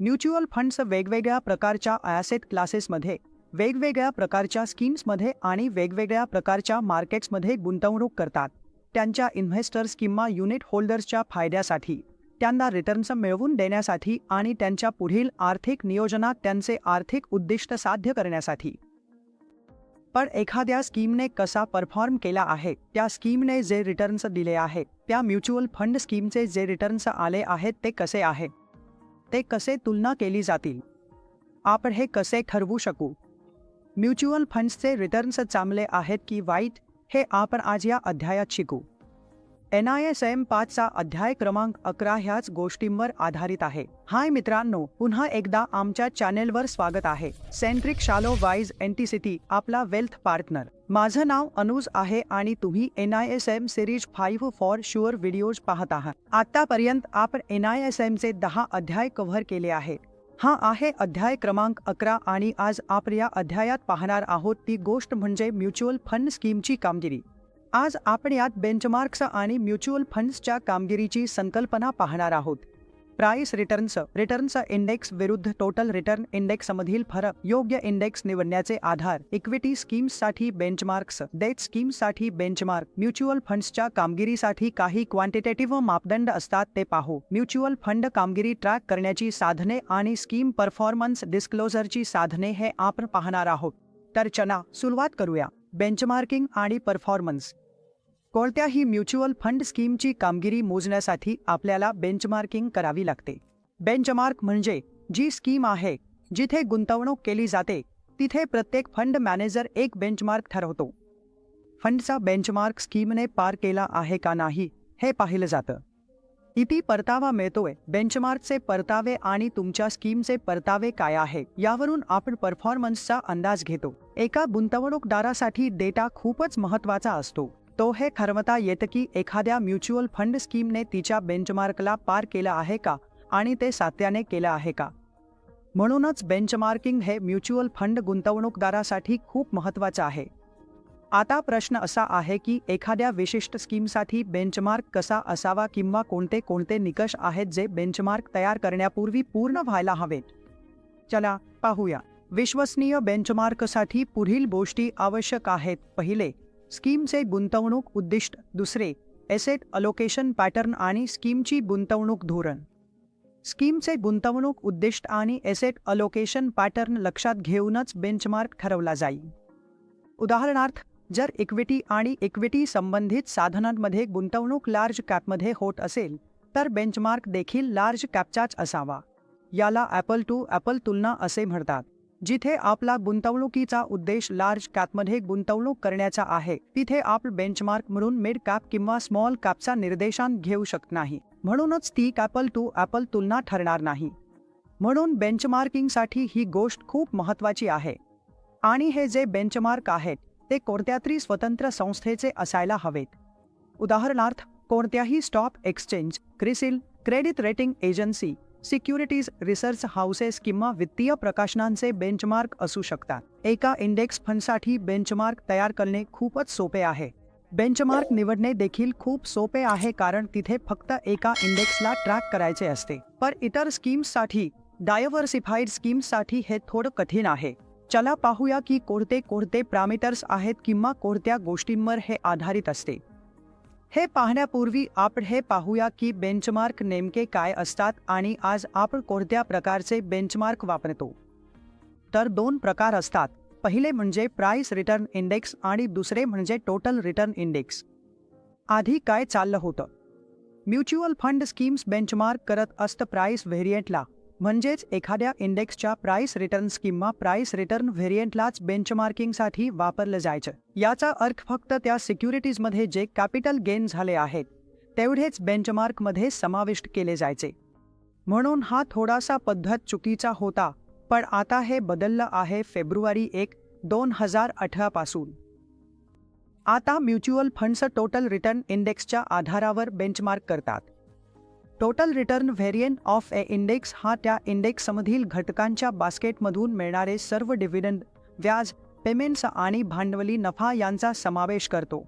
Mutual funds वेगवेगळ्या प्रकारच्या asset क्लासेसमध्ये वेगवेगळ्या प्रकारच्या स्कीम्समध्ये आणि वेगवेगळ्या प्रकारच्या मार्केट्समध्ये गुंतवणूक करतात. त्यांच्या इन्व्हेस्टर्स किंवा युनिट होल्डर्सच्या फायद्यासाठी त्यांना रिटर्न्स मिळवून देण्यासाठी आणि त्यांच्या पुढील आर्थिक नियोजनात त्यांचे आर्थिक उद्दिष्ट साध्य करण्यासाठी. पण एखाद्या स्कीमने कसा परफॉर्म केला आहे त्या स्कीमने जे रिटर्न्स दिले आहेत त्या म्युच्युअल फंड स्कीमचे जे रिटर्न्स आले आहेत ते कसे आहे? ते कसे तुलना केली जातील? आपण हे कसे ठरवू शकू? म्युच्युअल फंड्सचे रिटर्न्स चांगले आहेत की वाईट हे आपण आज या अध्यायात शिकू. एन आय एस एम पाचचा अध्याय क्रमांक अकरा ह्याच गोष्टींवर आधारित आहे. हाय मित्रांनो पुन्हा एकदा आमच्या चॅनेलवर स्वागत आहे. सेंट्रिक शालो वाईज एनटीसिटी आपला वेल्थ पार्टनर. माझं नाव अनुज आहे आणि तुम्ही N I S M series five for sure videos पाहत आहात. आतापर्यंत आपण एन आय एस एमचे दहा अध्याय कव्हर केले आहेत हा आहे अध्याय क्रमांक अकरा आणि आज आपण या अध्यायात पाहणार आहोत ती गोष्ट म्हणजे म्युच्युअल फंड स्कीमची कामगिरी. आज आपण यात बेंचमार्क्स आणि म्युच्युअल फंड्सच्या कामगिरीची संकल्पना पाहणार आहोत. प्राईस रिटर्न्स रिटर्न्स इंडेक्स विरुद्ध टोटल रिटर्न इंडेक्समधील फरक योग्य इंडेक्स निवडण्याचे आधार इक्विटी स्कीम्ससाठी बेंचमार्क्स डेट स्कीम्ससाठी बेंचमार्क म्युच्युअल फंड्सच्या कामगिरीसाठी काही क्वांटिटेटिव्ह मापदंड असतात ते पाहू. म्युच्युअल फंड कामगिरी ट्रॅक करण्याची साधने आणि स्कीम परफॉर्मन्स डिस्क्लोजरची साधने हे आपण पाहणार आहोत. तर चला सुरुवात करूया. बेंचमार्किंग आणि परफॉर्मन्स कोणत्याही म्युच्युअल फंड स्कीमची कामगिरी मोजण्यासाठी आपल्याला बेंचमार्किंग करावी लागते? बेंचमार्क म्हणजे जी स्कीम आहे जिथे गुंतवणूक केली जाते तिथे प्रत्येक फंड मॅनेजर एक बेंचमार्क ठरवतो. फंडचा बेंचमार्क स्कीमने पार केला आहे का नाही हे पाहिलं जातं. किती परतावा मिळतोय? बेंचमार्कचे परतावे आणि तुमच्या स्कीमचे परतावे काय आहे? यावरून आपण परफॉर्मन्सचा अंदाज घेतो. एका गुंतवणूकदारासाठी डेटा खूपच महत्त्वाचा असतो. तो हे ठरवता येतं की एखाद्या म्युच्युअल फंड स्कीमने तिच्या बेंचमार्कला पार केलं आहे का? आणि ते सात्याने केलं आहे का? म्हणूनच बेंचमार्किंग हे म्युच्युअल फंड गुंतवणूकदारासाठी खूप महत्त्वाचं आहे. आता प्रश्न असा आहे की एखाद्या विशिष्ट स्कीमसाठी बेंचमार्क कसा असावा किंवा कोणते कोणते निकष आहेत जे बेंचमार्क तयार करण्यापूर्वी पूर्ण व्हायला हवेत? चला पाहूया. विश्वसनीय बेंचमार्कसाठी पुढील गोष्टी आवश्यक आहेत. पहिले स्कीमचे गुंतवणूक उद्दिष्ट. दुसरे एसेट अलोकेशन पॅटर्न आणि स्कीमची गुंतवणूक धोरण. स्कीमचे गुंतवणूक उद्दिष्ट आणि एसेट अलोकेशन पॅटर्न लक्षात घेऊनच बेंचमार्क ठरवला जाईल. उदाहरणार्थ जर इक्विटी आणि इक्विटी संबंधित साधनांमध्ये गुंतवणूक लार्ज कॅपमध्ये होत असेल तर बेंचमार्क देखील लार्ज कॅपचाच असावा. याला ॲपल टू ॲपल तुलना असे म्हणतात जिथे आपला गुंतवणुकीचा उद्देश लार्ज कॅपमध्ये गुंतवणूक करण्याचा आहे तिथे आपण बेंचमार्क म्हणून मिड कॅप किंवा स्मॉल कॅपचा निर्देशांक घेऊ शकत नाही. म्हणूनच ती ॲपल टू ॲपल तुलना ठरणार नाही. म्हणून बेंचमार्किंगसाठी ही गोष्ट खूप महत्त्वाची आहे. आणि हे जे बेंचमार्क आहेत ते कोणत्या तरी स्वतंत्र संस्थेचे असायला हवेत. उदाहरणार्थ कोणत्याही stock exchange CRISIL credit rating agency securities research houses किंवा वित्तीय प्रकाशनांचे बेंचमार्क असू शकतात. एका इंडेक्स फंडसाठी बेंचमार्क तयार करणे खूपच सोपे आहे. बेंचमार्क निवडणे देखील खूप सोपे आहे कारण तिथे फक्त एका इंडेक्सला ट्रॅक करायचे असते. पर इतर स्कीम्ससाठी डायव्हर्सिफाईड स्कीम्ससाठी हे थोडं कठीण आहे. चला पाहूया की कोणते कोणते पॅरामीटर्स आहेत किंवा कोणत्या गोष्टींवर हे आधारित असते. हे पाहण्यापूर्वी आपण हे पाहूया की बेंचमार्क नेमके काय असतात आणि आज आपण कोणत्या प्रकारचे बेंचमार्क वापरतो. तर दोन प्रकार असतात. पहिले म्हणजे प्राइस रिटर्न इंडेक्स आणि दुसरे म्हणजे टोटल रिटर्न इंडेक्स आधी काय चाललं होतं? म्युच्युअल फंड स्कीम्स बेंचमार्क करत असतं प्राइस व्हेरियंटला म्हणजेच एखाद्या इंडेक्सच्या प्राइस रिटर्न्स किंवा प्राइस रिटर्न व्हेरियंटलाच बेंचमार्किंगसाठी वापरलं जायचं. याचा अर्थ फक्त त्या सिक्युरिटीजमध्ये जे कॅपिटल गेन झाले आहेत तेवढेच बेंचमार्कमध्ये समाविष्ट केले जायचे. म्हणून हा थोडासा पद्धत चुकीचा होता पण आता हे बदललं आहे फेब्रुवारी एक दोन हजार अठरापासून आता म्युच्युअल फंड्स टोटल रिटर्न इंडेक्सच्या आधारावर बेंचमार्क करतात. Total return variant of a index हा त्या इंडेक्समधील घटकांच्या बास्केटमधून मिळणारे सर्व डिव्हिडंड व्याज पेमेंट्स आणि भांडवली नफा यांचा समावेश करतो.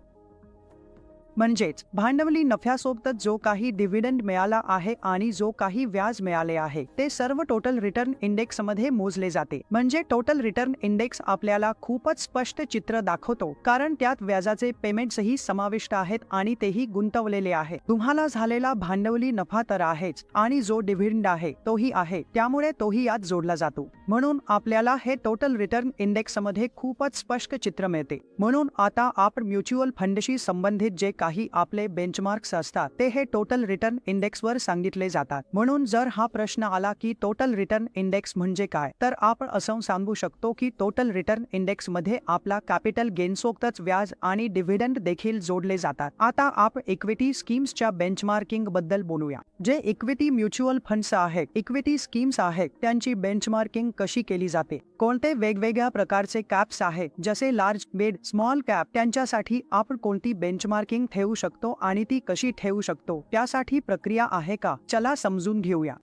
म्हणजेच भांडवली नफ्यासोबतच जो काही डिव्हिडंड मिळाला आहे आणि जो काही व्याज मिळाले आहे ते सर्व टोटल रिटर्न इंडेक्समध्ये मोजले जाते. म्हणजे टोटल रिटर्न इंडेक्स आपल्याला खूपच स्पष्ट चित्र दाखवतो कारण त्यात व्याजाचे पेमेंट्सही समाविष्ट आहेत आणि तेही गुंतवलेले आहे. तुम्हाला झालेला भांडवली नफा तर आहेच आणि जो डिव्हिडंड आहे तोही आहे त्यामुळे तोही यात जोडला जातो. म्हणून आपल्याला हे टोटल रिटर्न इंडेक्समध्ये खूपच स्पष्ट चित्र मिळते. म्हणून आता आपण म्युच्युअल फंडशी संबंधित जे काही आपले बेंचमार्क्स असतात ते हे टोटल रिटर्न इंडेक्सवर सांगितले जातात. म्हणून जर हा प्रश्न आला की टोटल रिटर्न इंडेक्स म्हणजे काय तर आपण असं सांगू शकतो की टोटल रिटर्न इंडेक्समध्ये आपला कॅपिटल गेन व्याज आणि डिव्हिडंड देखील जोडले जातात. आता आपण इक्विटी स्कीम्सच्या बेंचमार्किंगबद्दल बोलूया. जे इक्विटी म्युच्युअल फंड्स आहेत इक्विटी स्कीम्स आहेत त्यांची बेंचमार्किंग कशी केली जाते? कोणते वेगवेगळ्या प्रकारचे कॅप्स आहेत? जसे लार्ज बेड स्मॉल कॅप त्यांच्यासाठी आपण कोणती बेंचमार्किंग ठेवू शकतो आणि ती कशी ठेवू शकतो त्यासाठी प्रक्रिया आहे का? चला समजून घेऊया.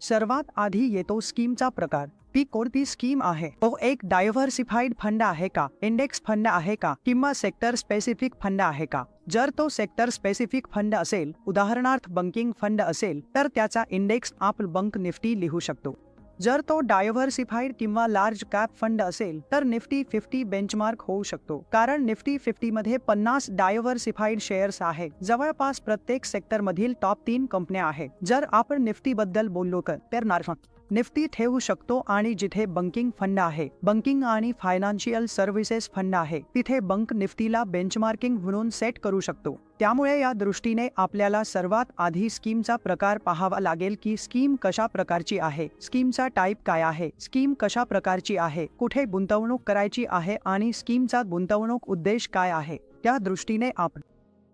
सर्वात आधी येतो स्कीमचा प्रकार. ती कोणती स्कीम आहे? तो एक डायव्हर्सिफाईड फंड आहे का? इंडेक्स फंड आहे का? किंवा सेक्टर स्पेसिफिक फंड आहे का? जर तो सेक्टर स्पेसिफिक फंड असेल उदाहरणार्थ बंकिंग फंड असेल तर त्याचा इंडेक्स आप बंक निफ्टी लिहू शकतो. जर तो डायव्हर्सिफाईड किंवा लार्ज कॅप फंड असेल तर निफ्टी फिफ्टी बेंचमार्क होऊ शकतो. कारण निफ्टी फिफ्टी मध्ये पन्नास डायव्हर्सिफाईड शेअर्स आहेत जवळपास प्रत्येक सेक्टर मधील टॉप तीन कंपन्या आहेत. जर आपण निफ्टी बद्दल बोललो तर नार्फ निफ्टी ठेवू शकतो आणि जिथे बंकिंग फंड आहे बंकिंग आणि फायनान्शियल सर्व्हिसेस फंड आहे तिथे बंक निफ्टीला बेंचमार्किंग म्हणून सेट करू शकतो. त्यामुळे या दृष्टीने आपल्याला सर्वात आधी स्कीमचा प्रकार पाहावा लागेल की स्कीम कशा प्रकारची आहे स्कीमचा टाईप काय आहे स्कीम कशा प्रकारची आहे कुठे गुंतवणूक करायची आहे आणि स्कीमचा गुंतवणूक उद्देश काय आहे त्या दृष्टीने आपण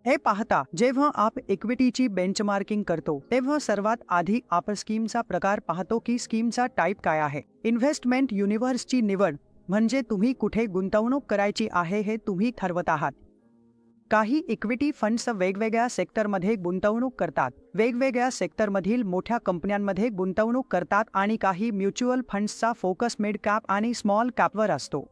हे पाहता जेव्हा आप इक्विटीची बेंचमार्किंग करतो तेव्हा सर्वात आधी आपण स्कीमचा प्रकार पाहतो की स्कीमचा टाईप काय आहे. इन्व्हेस्टमेंट युनिव्हर्सची निवड म्हणजे तुम्ही कुठे गुंतवणूक करायची आहे हे तुम्ही ठरवत आहात. काही इक्विटी फंड्स वेगवेगळ्या सेक्टरमध्ये गुंतवणूक करतात वेगवेगळ्या सेक्टरमधील मोठ्या कंपन्यांमध्ये गुंतवणूक करतात आणि काही म्युच्युअल फंड्सचा फोकस मिड कॅप आणि स्मॉल कॅपवर असतो.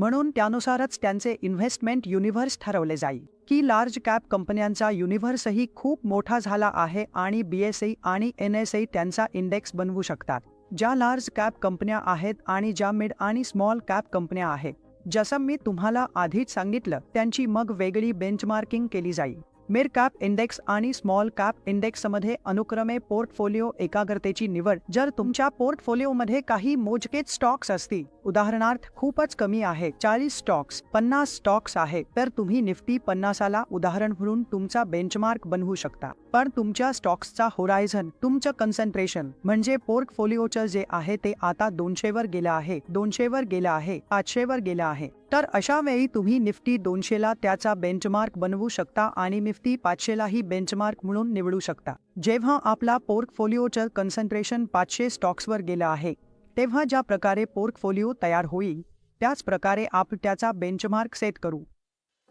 म्हणून त्यानुसारच त्यांचे इन्व्हेस्टमेंट युनिव्हर्स ठरवले जाईल. की लार्ज कॅप कंपन्यांचा युनिव्हर्सही खूप मोठा झाला आहे आणि बीएसई आणि एन एस त्यांचा इंडेक्स बनवू शकतात. ज्या लार्ज कॅप कंपन्या आहेत आणि ज्या मिड आणि स्मॉल कॅप कंपन्या आहेत जसं मी तुम्हाला आधीच सांगितलं त्यांची मग वेगळी बेंचमार्किंग केली जाईल. मिड कॅप इंडेक्स आणि स्मॉल कॅप इंडेक्समध्ये अनुक्रमे पोर्टफोलिओ एकाग्रतेची निवड जर तुमच्या पोर्टफोलिओमध्ये काही मोजकेच स्टॉक्स असतील. उदाहरणार्थ खूपच कमी आहे चाळीस स्टॉक्स पन्नास स्टॉक्स आहे तर तुम्ही निफ्टी पन्नासाला उदाहरण म्हणून तुमचा बेंचमार्क बनवू शकता. पण तुमच्या स्टॉक्सचा होरायझन तुमचं कन्सन्ट्रेशन म्हणजे पोर्टफोलिओचं जे आहे ते आता दोनशेवर गेलं आहे दोनशेवर गेलं आहे पाचशेवर गेलं आहे. तर अशा वेळी तुम्ही निफ्टी दोनशेला त्याचा बेंचमार्क बनवू शकता आणि निफ्टी पाचशेलाही बेंचमार्क म्हणून निवडू शकता. जेव्हा आपला पोर्टफोलिओचं कन्सन्ट्रेशन पाचशे स्टॉक्सवर गेलं आहे तेव्हा ज्या प्रकारे पोर्टफोलिओ तयार होईल त्याच प्रकारे आपण त्याचा बेंचमार्क सेट करू.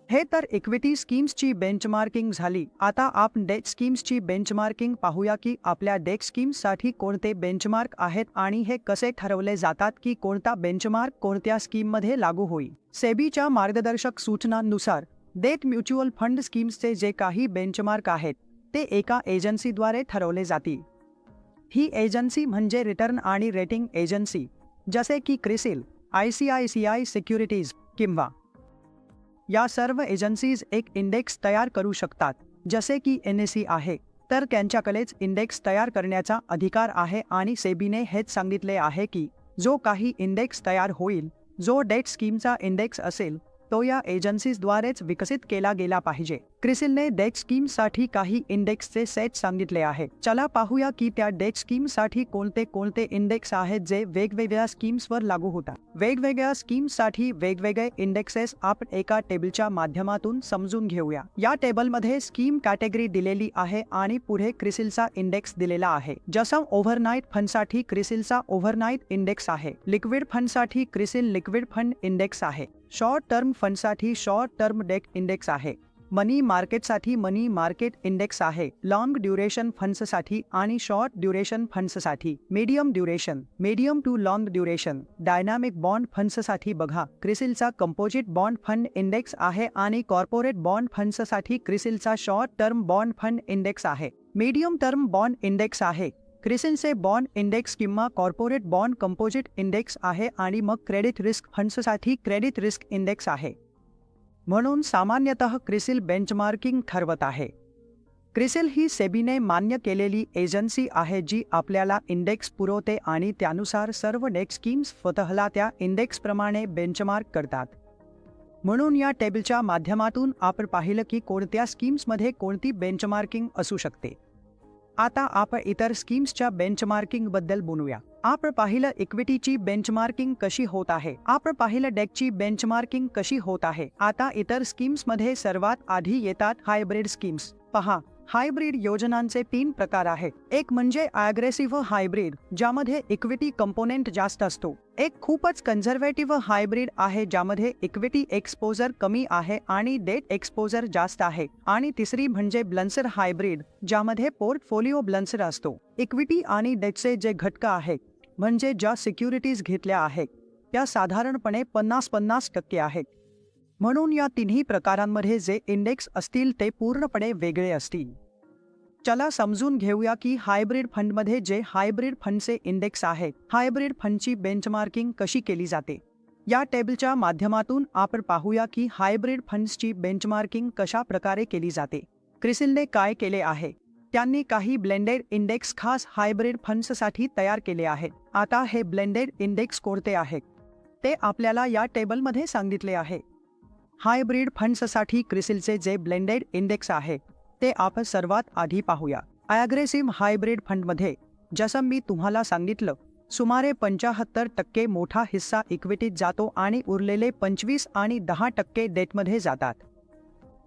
हे तर इक्विटी स्कीम्सची बेंचमार्किंग झाली. आता आपण डेट स्कीम्सची बेंचमार्किंग पाहूया की आपल्या डेट स्कीम्ससाठी कोणते बेंचमार्क आहेत आणि हे कसे ठरवले जातात की कोणता बेंचमार्क कोणत्या स्कीममध्ये लागू होईल. सेबीच्या मार्गदर्शक सूचनांनुसार डेट म्युच्युअल फंड स्कीम्सचे जे काही बेंचमार्क आहेत ते एका एजन्सीद्वारे ठरवले जातील. ही एजन्सी म्हणजे रिटर्न आणि रेटिंग एजन्सी जसे की CRISIL I C I C I securities किंवा या सर्व एजन्सीज एक इंडेक्स तयार करू शकतात जसे की एन एस सी आहे तर त्यांच्याकडेच इंडेक्स तयार करण्याचा अधिकार आहे आणि सेबीने हेच सांगितले आहे की जो काही इंडेक्स तयार होईल जो डेट स्कीमचा इंडेक्स असेल तो या एजन्सीजद्वारेच विकसित केला गेला पाहिजे. क्रिसिलने डेट स्कीमसाठी काही इंडेक्सचे सेट सांगितले आहे. चला पाहूया की त्या डेट स्कीमसाठी कोणते कोणते इंडेक्स आहेत जे वेगवेगळ्या स्कीम्सवर लागू होतात. वेगवेगळ्या स्कीम्ससाठी वेगवेगळे इंडेक्सेस आपण एका टेबलच्या माध्यमातून समजून घेऊया. या टेबलमध्ये स्कीम कॅटेगरी दिलेली आहे आणि पुढे क्रिसिलचा इंडेक्स दिलेला आहे. जसं ओव्हरनाईट फंडसाठी क्रिसिलचा ओव्हरनाईट इंडेक्स आहे. लिक्विड फंडसाठी क्रिसिल लिक्विड फंड इंडेक्स आहे. शॉर्ट टर्म फंडसाठी शॉर्ट टर्म डेक इंडेक्स आहे. मनी मार्केट मार्केटसाठी मनी मार्केट इंडेक्स आहे. लॉंग ड्युरेशन फंड्ससाठी आणि short duration फंड्ससाठी medium duration medium to long duration dynamic bond फंड्ससाठी बघा. क्रिसिलचा कंपोजिट बॉन्ड फंड इंडेक्स आहे आणि कॉर्पोरेट बॉन्ड फंड्ससाठी क्रिसिलचा short term bond fund index आहे. मीडियम टर्म बॉन्ड इंडेक्स आहे. क्रिसिलचे बॉन्ड इंडेक्स किंवा कॉर्पोरेट बॉन्ड कंपोजिट इंडेक्स आहे आणि मग क्रेडिट रिस्क फंड्ससाठी क्रेडिट रिस्क इंडेक्स आहे. म्हणून सामान्यतः क्रिसिल बेंचमार्किंग ठरवत आहे. क्रिसिल ही सेबीने मान्य केलेली एजन्सी आहे जी आपल्याला इंडेक्स पुरवते आणि त्यानुसार सर्व डेक्स स्कीम्स स्वतःला त्या इंडेक्सप्रमाणे बेंचमार्क करतात. म्हणून या टेबलच्या माध्यमातून आपण पाहिलं की कोणत्या स्कीम्समध्ये कोणती बेंचमार्किंग असू शकते. आता आपण इतर स्कीम्सच्या बेंचमार्किंगबद्दल बोलूया. आपण पाहिलं इक्विटीची बेंचमार्किंग कशी होत आहे? आपण पाहिलं डेकची बेंचमार्किंग कशी होत आहे? आता इतर स्कीम्समध्ये सर्वात आधी येतात हायब्रिड स्कीम्स. पहा हायब्रिड योजनांचे तीन प्रकार आहेत. एक म्हणजे अग्रेसिव्ह हायब्रिड ज्यामध्ये इक्विटी कंपोनेंट जास्त असतो. एक खूपच कन्झर्वेटिव्ह हायब्रिड आहे ज्यामध्ये इक्विटी एक्सपोजर कमी आहे आणि डेट एक्सपोजर जास्त आहे. आणि तिसरी म्हणजे ब्लन्सर हायब्रिड ज्यामध्ये पोर्टफोलिओ ब्लन्सर असतो. इक्विटी आणि डेटचे जे घटक आहेत म्हणजे ज्या सिक्युरिटीज घेतल्या आहेत त्या साधारणपणे पन्नास पन्नास टक्के आहेत. म्हणून या तिन्ही प्रकारांमध्ये जे इंडेक्स असतील ते पूर्णपणे वेगळे असतील. चला समजून घेऊया की हायब्रिड फंडमध्ये जे हायब्रिड फंडचे इंडेक्स आहेत हायब्रिड फंडची बेंचमार्किंग कशी केली जाते. या टेबलच्या माध्यमातून आपण पाहूया की हायब्रिड फंड्सची बेंचमार्किंग कशा प्रकारे केली जाते. क्रिसिलने काय केले आहे? त्यांनी काही ब्लेंडेड इंडेक्स खास हायब्रिड फंड्ससाठी तयार केले आहेत. आता हे ब्लेंडेड इंडेक्स कोणते आहेत? ते आपल्याला या टेबलमध्ये सांगितले आहे. हायब्रिड फंड्ससाठी क्रिसिलचे जे ब्लेंडेड इंडेक्स आहे ते आपण सर्वात आधी पाहूया. अग्रेसिव्ह हायब्रिड फंडमध्ये जसं मी तुम्हाला सांगितलं सुमारे पंचाहत्तर टक्के मोठा हिस्सा इक्विटीत जातो आणि उरलेले पंचवीस आणि दहा टक्के डेटमध्ये जातात.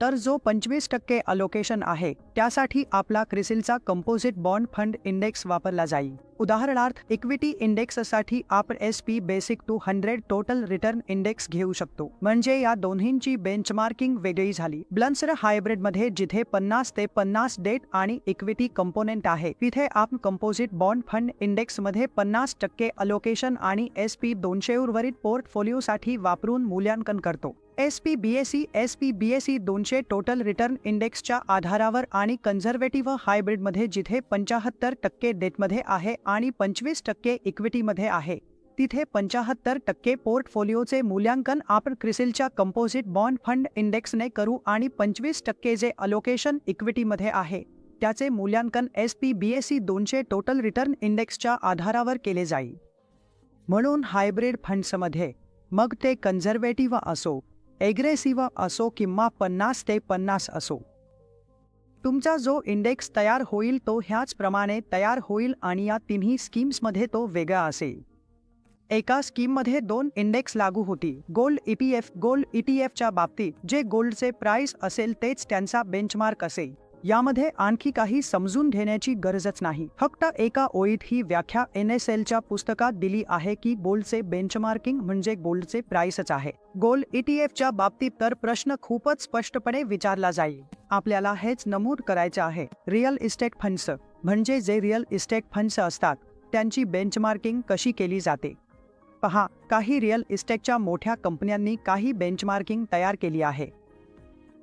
तर जो पंचवीस टक्के अलोकेशन आहे त्यासाठी आपला क्रिसिलचा कंपोजिट बॉन्ड फंड इंडेक्स वापरला जाईल. उदाहरणार्थ इक्विटी इंडेक्ससाठी आपण S P basic two hundred total return index घेऊ शकतो. म्हणजे या दोन्हींची बेंचमार्किंग वेगळी झाली. ब्लन्सर हायब्रिडमध्ये जिथे पन्नास ते पन्नास डेट आणि इक्विटी कंपोनेंट आहे तिथे आपण कंपोजिट बॉन्ड फंड इंडेक्समध्ये पन्नास टक्के अलोकेशन आणि एस पी दोनशे उर्वरित पोर्टफोलिओसाठी वापरून मूल्यांकन करतो. S P B S C S P B S C दोनशे टोटल रिटर्न इंडेक्सच्या आधारावर आणि कन्झर्वेटिव्ह हायब्रिडमध्ये जिथे पंचाहत्तर टक्के डेटमध्ये आहे आणि पंचवीस टक्के इक्विटीमध्ये आहे. तिथे पंचाहत्तर टक्के पोर्टफोलिओचे मूल्यांकन आपण क्रिसिलच्या कंपोजिट बॉन्ड फंड इंडेक्सने करू आणि पंचवीस टक्के जे अलोकेशन इक्विटीमध्ये आहे त्याचे मूल्यांकन S P B S C दोनशे टोटल रिटर्न इंडेक्सच्या आधारावर केले जाईल म्हणून हायब्रिड फंड्समध्ये मग ते कन्झर्वेटिव्ह असो एग्रेसिव्ह असो किंवा पन्नास ते पन्नास असो. तुमचा जो इंडेक्स तयार होईल तो ह्याचप्रमाणे तयार होईल आणि या तिन्ही स्कीम्समध्ये तो वेगळा असेल. एका स्कीममध्ये दोन इंडेक्स लागू होती. गोल्ड ईपीएफ गोल्ड ईटीएफच्या बाबतीत जे गोल्डचे प्राइस असेल तेच त्यांचा बेंचमार्क असेल. यामध्ये आणखी काही समजून घेण्याची गरजच नाही. फक्त एका ओळीत ही व्याख्या एन एस एलच्या पुस्तकात दिली आहे की गोल्डचे बेंचमार्किंग म्हणजे गोल्डचे प्राइसच आहे. गोल्ड ईटीएफच्या बाबतीत तर प्रश्न खूपच स्पष्टपणे विचारला जाईल. आपल्याला हेच नमूद करायचे आहे. रिअल इस्टेट फंड्स म्हणजे जे रिअल इस्टेट फंड्स असतात त्यांची बेंचमार्किंग कशी केली जाते? पहा काही रिअल इस्टेटच्या मोठ्या कंपन्यांनी काही बेंचमार्किंग तयार केली आहे.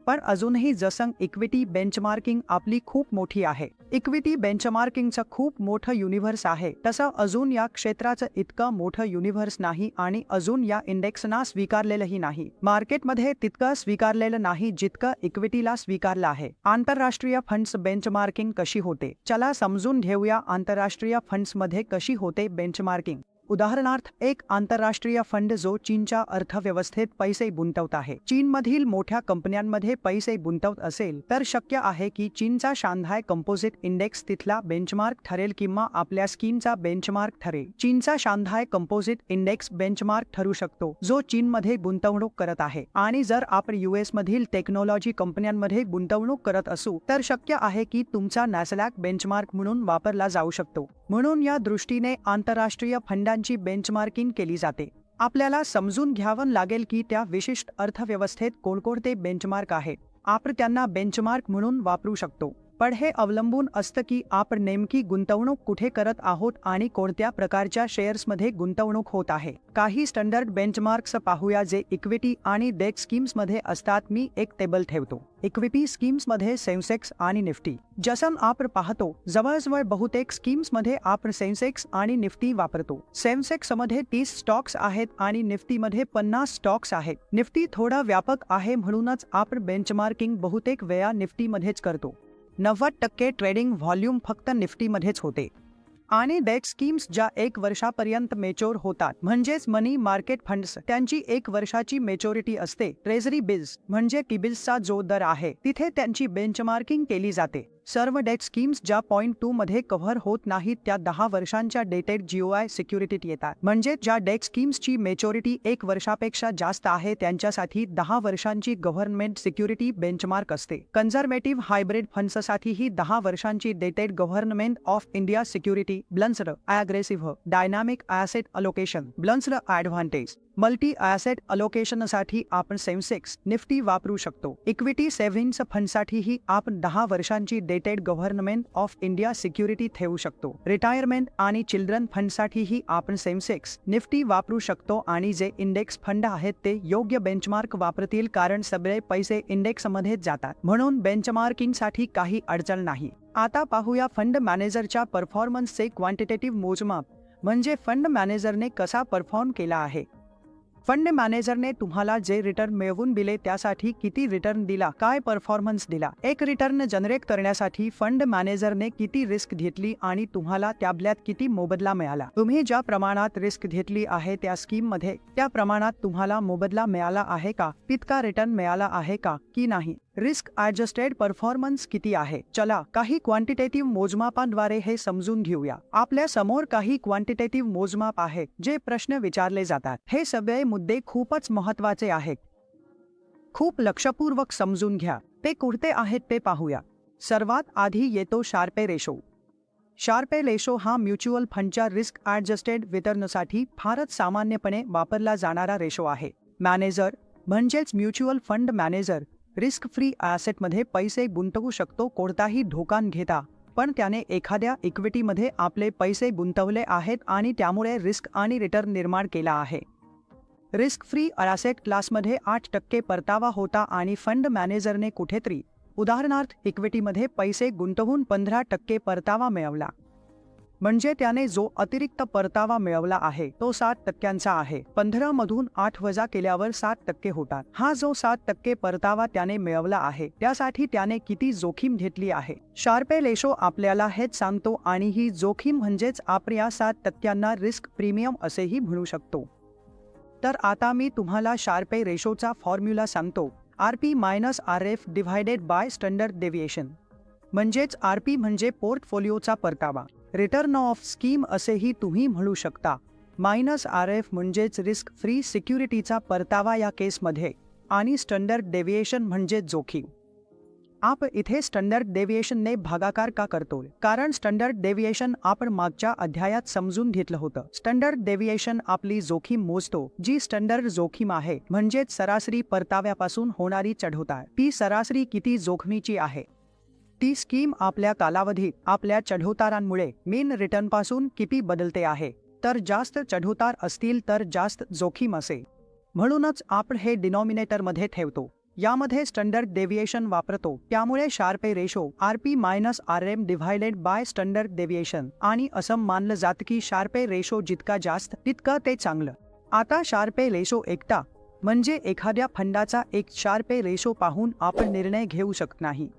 पण अजूनही जसंग इक्विटी बेंचमार्किंग आपली खूप मोठी आहे. इक्विटी बेंचमार्किंगचं खूप मोठं युनिव्हर्स आहे. तसं अजून या क्षेत्राचं इतकं मोठं युनिव्हर्स नाही आणि अजून या इंडेक्सना स्वीकारलेलंही नाही. मार्केटमध्ये तितकं स्वीकारलेलं नाही जितकं इक्विटीला स्वीकारलं आहे. आंतरराष्ट्रीय फंड्स बेंचमार्किंग कशी होते? चला समजून घेऊया आंतरराष्ट्रीय फंड्समध्ये कशी होते बेंचमार्किंग. उदाहरणार्थ एक आंतरराष्ट्रीय फंड जो चीनच्या अर्थव्यवस्थेत पैसे गुंतवत आहे. चीनमधील मोठ्या कंपन्यांमध्ये पैसे गुंतवत असेल तर शक्य आहे की चीनचा शांघाय कंपोजिट इंडेक्स तिथला बेंचमार्क ठरेल किंवा आपल्या स्कीमचा बेंचमार्क ठरेल. चीनचा शांघाय कंपोजिट इंडेक्स बेंचमार्क ठरू शकतो जो चीनमध्ये गुंतवणूक करत आहे. आणि जर आपण युएस मधील टेक्नॉलॉजी कंपन्यांमध्ये गुंतवणूक करत असू तर शक्य आहे की तुमचा नॅसलॅक बेंचमार्क म्हणून वापरला जाऊ शकतो. म्हणून या दृष्टीने आंतरराष्ट्रीय फंडांची बेंचमार्किंग केली जाते. आपल्याला समजून घ्यावं लागेल की त्या विशिष्ट अर्थव्यवस्थेत कोणकोणते बेंचमार्क आहेत आपण त्यांना बेंचमार्क म्हणून वापरू शकतो. पण हे अवलंबून असतं की आपण नेमकी गुंतवणूक कुठे करत आहोत आणि कोणत्या प्रकारच्या शेअर्समध्ये गुंतवणूक होत आहे. काही स्टँडर्ड बेंचमार्क्स पाहूया जे इक्विटी आणि डेट स्कीम्समध्ये असतात. मी एक टेबल ठेवतो. इक्विटी स्कीम्समध्ये सेन्सेक्स आणि निफ्टी. जसं आपण पाहतो जवळजवळ बहुतेक स्कीम्समध्ये आपण सेन्सेक्स आणि निफ्टी वापरतो. सेन्सेक्समध्ये तीस स्टॉक्स आहेत आणि निफ्टीमध्ये पन्नास स्टॉक्स आहेत. निफ्टी थोडा व्यापक आहे म्हणूनच आपण बेंचमार्किंग बहुतेक वेळा निफ्टीमध्येच करतो. नव्वद टक्के ट्रेडिंग व्हॉल्यूम फक्त निफ्टीमध्येच होते. आणि डेट स्कीम्स ज्या एक वर्षापर्यंत मेच्योर होतात म्हणजेच मनी मार्केट फंड्स त्यांची एक वर्षाची मेच्योरिटी असते. ट्रेझरी बिल्स म्हणजे किबिल्सचा जो दर आहे तिथे त्यांची बेंचमार्किंग केली जाते. सर्व डेट स्कीम्स ज्या पॉईंट टू मध्ये कव्हर होत नाहीत त्या दहा वर्षांच्या डेटेड जीओआय सिक्युरिटीत येतात. म्हणजे ज्या डेट स्कीम्सची मेच्युरिटी एक वर्षापेक्षा जास्त आहे त्यांच्यासाठी दहा वर्षांची गव्हर्नमेंट सिक्युरिटी बेंचमार्क असते. कन्झर्वेटिव्ह हायब्रिड फंड्ससाठी ही दहा वर्षांची dated government of India security balanced aggressive dynamic asset allocation balanced advantage. Multi asset अलोकेशनसाठी आपण सेन्सेक्स निफ्टी वापरू शकतो. इक्विटी सेव्हिंग्स फंडसाठीही आपण दहा वर्षांची dated government of India security ठेवू शकतो. रिटायरमेंट आणि चिल्ड्रन फंडसाठीही आपण सेन्सेक्स निफ्टी वापरू शकतो आणि जे इंडेक्स फंड आहेत ते योग्य बेंचमार्क वापरतील कारण सगळे पैसे इंडेक्समध्येच जातात. म्हणून बेंचमार्किंगसाठी काही अडचण नाही. आता पाहूया फंड मॅनेजरच्या परफॉर्मन्सचे क्वांटिटेटिव्ह मोजमाप. म्हणजे फंड मॅनेजरने कसा परफॉर्म केला आहे? फंड मॅनेजरने तुम्हाला जे रिटर्न मिळवून दिले त्यासाठी किती रिटर्न दिला काय परफॉर्मन्स दिला एक रिटर्न जनरेट करण्यासाठी फंड मॅनेजरने किती रिस्क घेतली आणि तुम्हाला त्याबल्यात किती मोबदला मिळाला. तुम्ही ज्या प्रमाणात रिस्क घेतली आहे त्या स्कीममध्ये त्या प्रमाणात तुम्हाला मोबदला मिळाला आहे का तितका रिटर्न मिळाला आहे का की नाही? रिस्क ॲडजस्टेड परफॉर्मन्स किती आहे? चला काही क्वांटिटेटिव्ह मोजमापांद्वारे हे समजून घेऊया. आपल्यासमोर काही क्वांटिटेटिव्ह मोजमाप आहे जे प्रश्न विचारले जातात. हे सगळे मुद्दे खूपच महत्त्वाचे आहेत. खूप लक्षपूर्वक समजून घ्या. ते कुर्ते आहेत ते पाहूया. सर्वात आधी येतो शार्पे रेशो. शार्पे रेशो हा म्युच्युअल फंडच्या रिस्क ॲडजस्टेड वितरणसाठी फारच सामान्यपणे वापरला जाणारा रेशो आहे. मॅनेजर म्हणजेच mutual fund manager risk free ॲसेटमध्ये पैसे गुंतवू शकतो कोणताही धोका घेता पण त्याने एखाद्या इक्विटीमध्ये आपले पैसे गुंतवले आहेत आणि त्यामुळे रिस्क आणि रिटर्न निर्माण केला आहे. रिस्क फ्री ॲसेट क्लासमध्ये आठ टक्के परतावा होता आणि फंड मॅनेजरने कुठेतरी उदाहरणार्थ इक्विटीमध्ये पैसे गुंतवून पंधरा टक्के परतावा मिळवला. म्हणजे त्याने जो अतिरिक्त परतावा मिळवला आहे तो सात टक्क्यांचा आहे. पंधरा मधून आठ वजा केल्यावर सात टक्के होतात. हा जो सात टक्के परतावा त्याने मिळवला आहे त्यासाठी त्याने किती जोखीम घेतली आहे? शार्पे लेशो आपल्याला हेच सांगतो आणि ही जोखीम म्हणजेच आपण या सात टक्क्यांना रिस्क प्रीमियम असेही म्हणू शकतो. तर आता मी तुम्हाला शार्पे रेशोचा फॉर्म्युला सांगतो. R P minus R F divided by standard deviation. म्हणजेच आर पी म्हणजे पोर्टफोलिओचा परतावा. रिटर्न ऑफ स्कीम असेही तुम्ही म्हणू शकता. मायनस आर एफ म्हणजेच रिस्क फ्री सिक्युरिटीचा परतावा या केसमध्ये. आणि स्टँडर्ड डेव्हिएशन म्हणजे जोखीम. आप इथे स्टँडर्ड डेव्हिएशनने भागाकार का करतो? कारण स्टँडर्ड डेव्हिएशन आपण मागच्या अध्यायात समजून घेतलं होतं. स्टँडर्ड डेव्हिएशन आपली जोखीम मोजतो जी स्टँडर्ड जोखीम आहे. म्हणजेच सरासरी परताव्यापासून होणारी चढवता ती सरासरी किती जोखमीची आहे? ती स्कीम आपल्या कालावधीत आपल्या चढउतारांमुळे मेन रिटर्नपासून किती बदलते आहे? तर जास्त चढउतार असतील तर जास्त जोखीम असे. म्हणूनच आपण हे डिनॉमिनेटरमध्ये ठेवतो. यामध्ये स्टँडर्ड डेव्हिएशन वापरतो. त्यामुळे Sharpe ratio R P minus R M divided by standard deviation आणि असं मानलं जातं की शार्पे रेशो जितका जास्त तितकं ते चांगलं. आता शार्पे रेशो एकटा म्हणजे एखाद्या फंडाचा एक शार्पे रेशो पाहून आपण निर्णय घेऊ शकत नाही.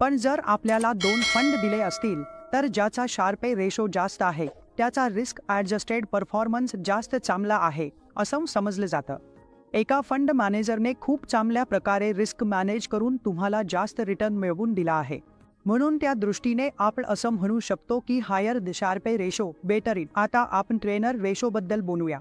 पण जर आपल्याला दोन फंड दिले असतील तर ज्याचा शार्पे रेशो जास्त आहे त्याचा रिस्क ॲडजस्टेड परफॉर्मन्स जास्त चांगला आहे असं समजलं जातं. एका फंड मॅनेजरने खूप चांगल्या प्रकारे रिस्क मॅनेज करून तुम्हाला जास्त रिटर्न मिळवून दिला आहे. म्हणून त्या दृष्टीने आपण असं म्हणू शकतो की higher Sharpe ratio better it आता आपण ट्रेनर रेशोबद्दल बोलूया.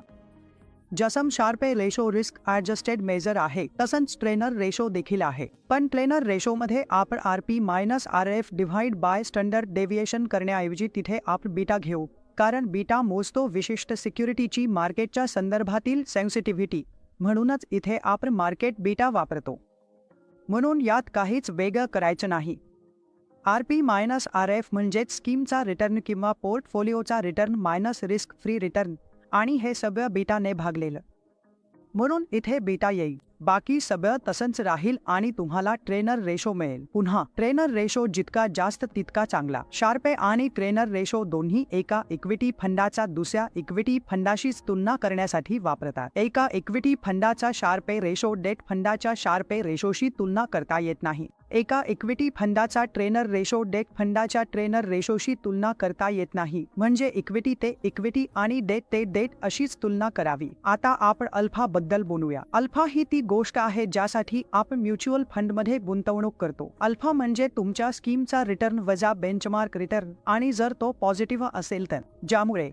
जसम Sharpe ratio risk adjusted measure आहे. तसंच ट्रेनर रेशो देखील आहे. पण ट्रेनर रेशोमध्ये आपण R P minus R F divide by standard deviation करण्याऐवजी तिथे आपण बीटा घेऊ. कारण बीटा मोजतो विशिष्ट सिक्युरिटीची मार्केटच्या संदर्भातील सेन्सिटिव्हिटी. म्हणूनच इथे आपण मार्केट बीटा वापरतो. म्हणून यात काहीच वेगळं करायचं नाही. R P minus R F म्हणजेच स्कीमचा रिटर्न किंवा पोर्टफोलिओचा return minus risk free return. आणि हे सगळं बीटाने भागलेलं. म्हणून इथे बीटा येईल. बाकी सगळं तसंच राहील आणि तुम्हाला ट्रेनर रेशो मिळेल. पुन्हा ट्रेनर रेशो जितका जास्त तितका चांगला. शार्पे आणि ट्रेनर रेशो दोन्ही एका इक्विटी फंडाचा दुसऱ्या इक्विटी फंडाशीच तुलना करण्यासाठी वापरतात. एका इक्विटी फंडाचा शार्पे रेशो डेट फंडाच्या शार्पे रेशोशी तुलना करता येत नाही. एका इक्विटी फंडाचा ट्रेनर रेशो डेट फंडाच्या ट्रेनर रेशोशी तुलना करता येत नाही. म्हणजे इक्विटी ते इक्विटी आणि डेट ते डेट अशीच तुलना करावी. आता आपण अल्फा बद्दल बोलूया. अल्फा ही ती गोष्ट आहे ज्यासाठी आपण म्युच्युअल फंडमध्ये गुंतवणूक करतो. अल्फा म्हणजे तुमच्या स्कीमचा रिटर्न वजा बेंचमार्क रिटर्न आणि जर तो पॉझिटिव्ह असेल तर. ज्यामुळे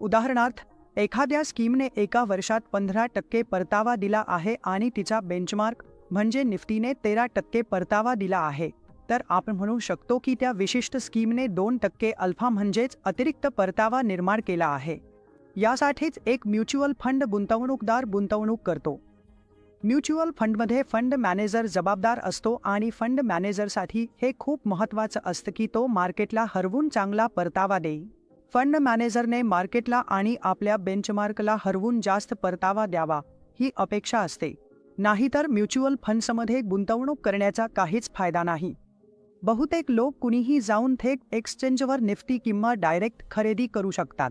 उदाहरणार्थ एखाद्या स्कीमने एका वर्षात पंधरा टक्के परतावा दिला आहे आणि तिचा बेंचमार्क म्हणजे निफ्टीने तेरा टक्के परतावा दिला आहे. तर आपण म्हणू शकतो की त्या विशिष्ट स्कीमने दोन टक्के अल्फा म्हणजेच अतिरिक्त परतावा निर्माण केला आहे. यासाठीच एक म्युच्युअल फंड गुंतवणूकदार गुंतवणूक करतो. म्युच्युअल फंडमध्ये फंड मॅनेजर जबाबदार असतो आणि फंड मॅनेजरसाठी हे खूप महत्त्वाचं असतं की तो मार्केटला हरवून चांगला परतावा देई फंड मॅनेजरने मार्केटला आणि आपल्या बेंचमार्कला हरवून जास्त परतावा द्यावा ही अपेक्षा असते. नाहीतर म्युच्युअल फंड्समध्ये गुंतवणूक करण्याचा काहीच फायदा नाही. बहुतेक लोक कुणीही जाऊन थेट एक्सचेंजवर निफ्टी किंवा डायरेक्ट खरेदी करू शकतात.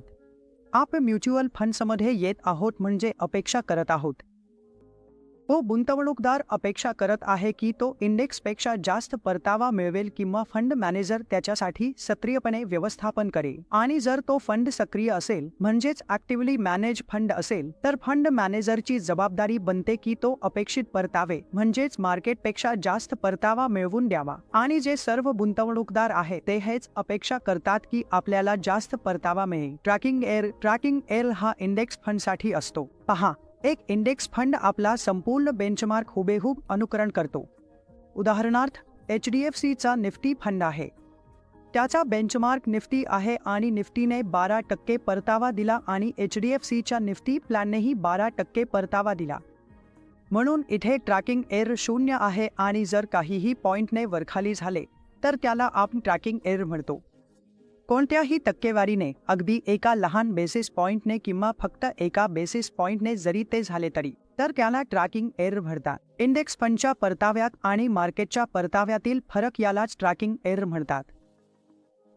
आपण म्युच्युअल फंड्समध्ये येत आहोत म्हणजे अपेक्षा करत आहोत. तो गुंतवणूकदार अपेक्षा करत आहे की तो इंडेक्सपेक्षा जास्त परतावा मिळवेल किंवा फंड मॅनेजर त्याच्यासाठी सक्रियपणे व्यवस्थापन करेल. आणि जर तो फंड सक्रिय असेल म्हणजेच ऍक्टिव्हली मॅनेज फंड असेल तर फंड मॅनेजरची जबाबदारी बनते की तो अपेक्षित परतावे म्हणजेच मार्केटपेक्षा जास्त परतावा मिळवून द्यावा. आणि जे सर्व गुंतवणूकदार आहे ते हेच अपेक्षा करतात की आपल्याला जास्त परतावा मिळेल. ट्रॅकिंग एअर ट्रॅकिंग एअर हा इंडेक्स फंडसाठी असतो. पहा एक इंडेक्स फंड आपला संपूर्ण बेंचमार्क हुबेहूब अनुकरण करतो. उदाहरणार्थ एच डी एफ सीचा निफ्टी फंड आहे. त्याचा बेंचमार्क निफ्टी आहे आणि निफ्टीने बारा टक्के परतावा दिला आणि एच डी एफ सीच्या निफ्टी प्लॅननेही बारा टक्के परतावा दिला. म्हणून इथे ट्रॅकिंग एअर शून्य आहे आणि जर काहीही पॉईंटने वरखाली झाले तर त्याला आपण ट्रॅकिंग एअर म्हणतो. कोणत्याही टक्केवारीने अगदी एका लहान बेसिस पॉइंटने किंवा फक्त एका बेसिस पॉइंटने जरी ते झाले तरी तर त्याला ट्रॅकिंग एअर म्हणतात. इंडेक्स फंडच्या परताव्यात आणि मार्केटच्या परताव्यातील फरक यालाच ट्रॅकिंग एअर म्हणतात.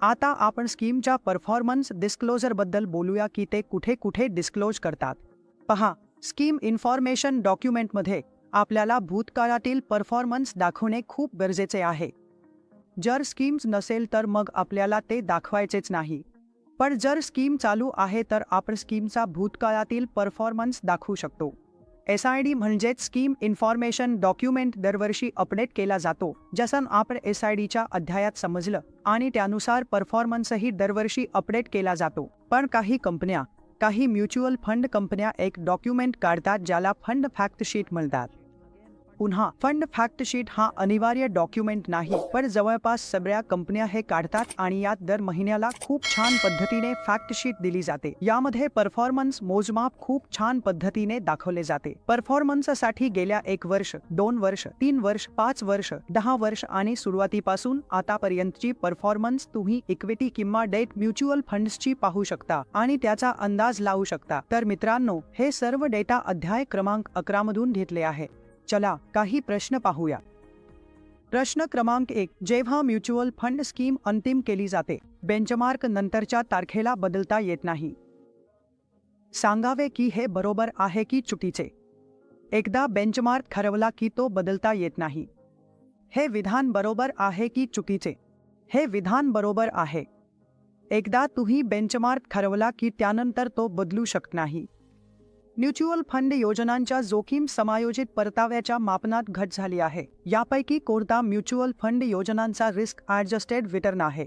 आता आपण स्कीमच्या परफॉर्मन्स डिस्क्लोजरबद्दल बोलूया की ते कुठे कुठे डिस्क्लोज करतात. पहा स्कीम इन्फॉर्मेशन डॉक्युमेंटमध्ये आपल्याला भूतकाळातील परफॉर्मन्स दाखवणे खूप गरजेचे आहे. जर स्कीम्स नसेल तर मग आपल्याला ते दाखवायचेच नाही. पण जर स्कीम चालू आहे तर आपण स्कीमचा भूतकाळातील परफॉर्मन्स दाखवू शकतो. एस आय डी म्हणजेच स्कीम इन्फॉर्मेशन डॉक्युमेंट दरवर्षी अपडेट केला जातो जसं आपण एस आय डीच्या अध्यायात समजलं आणि त्यानुसार परफॉर्मन्सही दरवर्षी अपडेट केला जातो. पण काही कंपन्या काही म्युच्युअल फंड कंपन्या एक डॉक्युमेंट काढतात ज्याला फंड फॅक्ट शीट म्हणतात. पुन्हा फंड फॅक्ट शीट हा अनिवार्य डॉक्युमेंट नाही पण जवळपास सगळ्या कंपन्या हे काढतात आणि यात दर महिन्याला खूप छान पद्धतीने फॅक्ट शीट दिली जाते. यामध्ये परफॉर्मन्स मोजमाप खूप छान पद्धतीने दाखवले जाते. परफॉर्मन्ससाठी गेल्या एक वर्ष दोन वर्ष तीन वर्ष पाच वर्ष दहा वर्ष आणि सुरुवातीपासून आतापर्यंतची परफॉर्मन्स तुम्ही इक्विटी किंवा डेट म्युच्युअल फंड्सची पाहू शकता आणि त्याचा अंदाज लावू शकता. तर मित्रांनो हे सर्व डेटा अध्याय क्रमांक अकरा मधून घेतले आहे. चला काही प्रश्न पाहूया. प्रश्न क्रमांक एक. जेव्हा म्युच्युअल फंड स्कीम अंतिम केली जाते बेंचमार्क नंतरच्या तारखेला बदलता येत नाही. सांगावे की हे बरोबर आहे की चुकीचे? एकदा बेंचमार्क ठरवला की तो बदलता येत नाही. हे विधान बरोबर आहे की चुकीचे? हे विधान बरोबर आहे. एकदा तुम्ही बेंचमार्क ठरवला की त्यानंतर तो बदलू शकत नाही. म्युच्युअल फंड योजनांच्या जोखीम समायोजित परताव्याच्या मापनात घट झाली आहे. यापैकी कोरता म्युच्युअल फंड योजनांचा रिस्क ॲडजस्टेड रिटर्न आहे?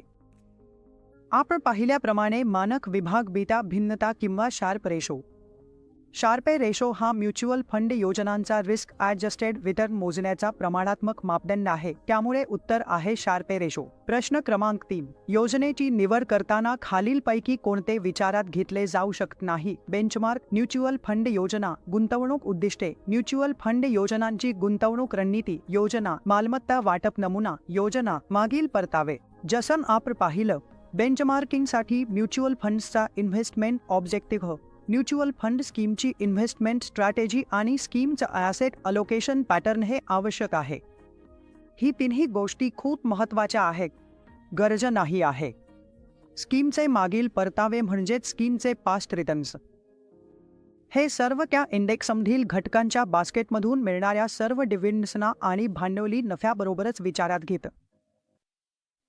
आपण पाहिल्याप्रमाणे मानक विभाग बीटा भिन्नता किंवा शार्प रेशो. शार्पे रेशो हा म्युच्युअल फंड योजनांचा रिस्क ॲडजस्टेड रिटर्न मोजण्याचा प्रमाणात्मक मापदंड आहे. त्यामुळे उत्तर आहे शार्पे रेशो. प्रश्न क्रमांक तीन. योजनेची निवड करताना खालीलपैकी कोणते विचारात घेतले जाऊ शकत नाही? बेंचमार्क म्युच्युअल फंड योजना गुंतवणूक उद्दिष्टे म्युच्युअल फंड योजनांची गुंतवणूक रणनीती योजना मालमत्ता वाटप नमुना योजना मागील परतावे. जसन आपण पाहिलं बेंचमार्किंगसाठी म्युच्युअल फंड्सचा इन्व्हेस्टमेंट ऑब्जेक्टिव्ह म्युच्युअल फंड स्कीमची इन्व्हेस्टमेंट स्ट्रॅटेजी आणि स्कीमचं ॲसेट अलोकेशन पॅटर्न हे आवश्यक आहे. ही तिन्ही गोष्टी खूप महत्त्वाच्या आहेत. गरज नाही आहे. स्कीमचे मागील परतावे म्हणजेच स्कीमचे पास्ट रिटर्न्स हे सर्व त्या इंडेक्समधील घटकांच्या बास्केटमधून मिळणाऱ्या सर्व डिव्हिडन्सना आणि भांडवली नफ्याबरोबरच विचारात घेतं.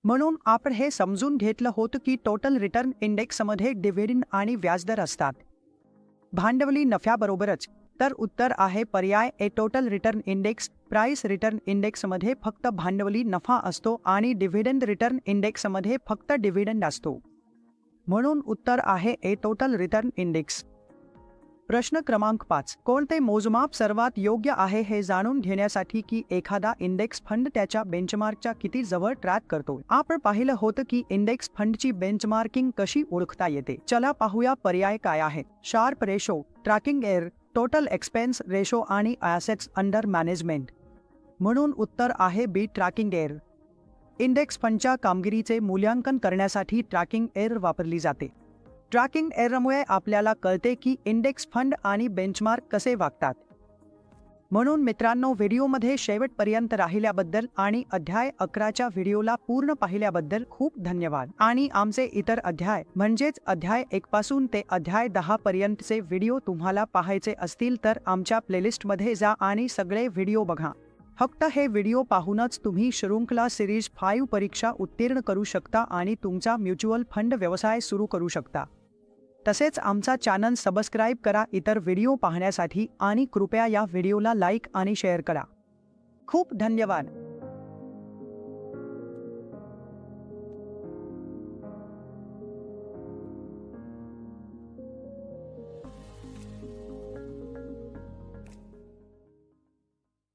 म्हणून आपण हे समजून घेतलं होतं की टोटल रिटर्न इंडेक्समध्ये डिव्हिडंड आणि व्याजदर असतात. भांडवली नफ्याबरोबरच. तर उत्तर आहे पर्याय A total return index price return इंडेक्समध्ये फक्त भांडवली नफा असतो आणि डिव्हिडंड रिटर्न इंडेक्समध्ये फक्त डिव्हिडंड असतो. म्हणून उत्तर आहे ए टोटल रिटर्न इंडेक्स प्रश्न क्रमांक पाच. कोणते मोजमाप सर्वात योग्य आहे हे जाणून घेण्यासाठी की एखादा इंडेक्स फंड त्याच्या बेंचमार्कच्या किती जवळ ट्रॅक करतो? आपण पाहिलं होतं की इंडेक्स फंडची बेंचमार्किंग कशी ओळखता येते? चला पाहूया पर्याय काय आहेत. Sharpe ratio tracking error total expense ratio आणि ॲसेट्स अंडर मॅनेजमेंट म्हणून उत्तर आहे बी ट्रॅकिंग एअर इंडेक्स फंडच्या कामगिरीचे मूल्यांकन करण्यासाठी ट्रॅकिंग एअर वापरली जाते. ट्रॅकिंग एररमुळे आपल्याला कळते की इंडेक्स फंड आणि बेंचमार्क कसे वागतात. म्हणून मित्रांनो व्हिडिओमध्ये शेवटपर्यंत राहिल्याबद्दल आणि अध्याय अकराच्या व्हिडिओला पूर्ण पाहिल्याबद्दल खूप धन्यवाद. आणि आमचे इतर अध्याय म्हणजेच अध्याय एक पासून ते अध्याय दहा पर्यंतचे व्हिडिओ तुम्हाला पाहायचे असतील तर आमच्या प्लेलिस्टमध्ये जा आणि सगळे व्हिडिओ बघा. फक्त हे व्हिडिओ पाहूनच तुम्ही शृंखला सिरीज फाईव्ह परीक्षा उत्तीर्ण करू शकता आणि तुमचा म्युच्युअल फंड व्यवसाय सुरू करू शकता. तसेच आमचा चॅनल सबस्क्राईब करा इतर व्हिडिओ पाहण्यासाठी आणि कृपया या व्हिडिओला लाईक आणि शेअर करा. खूप धन्यवाद.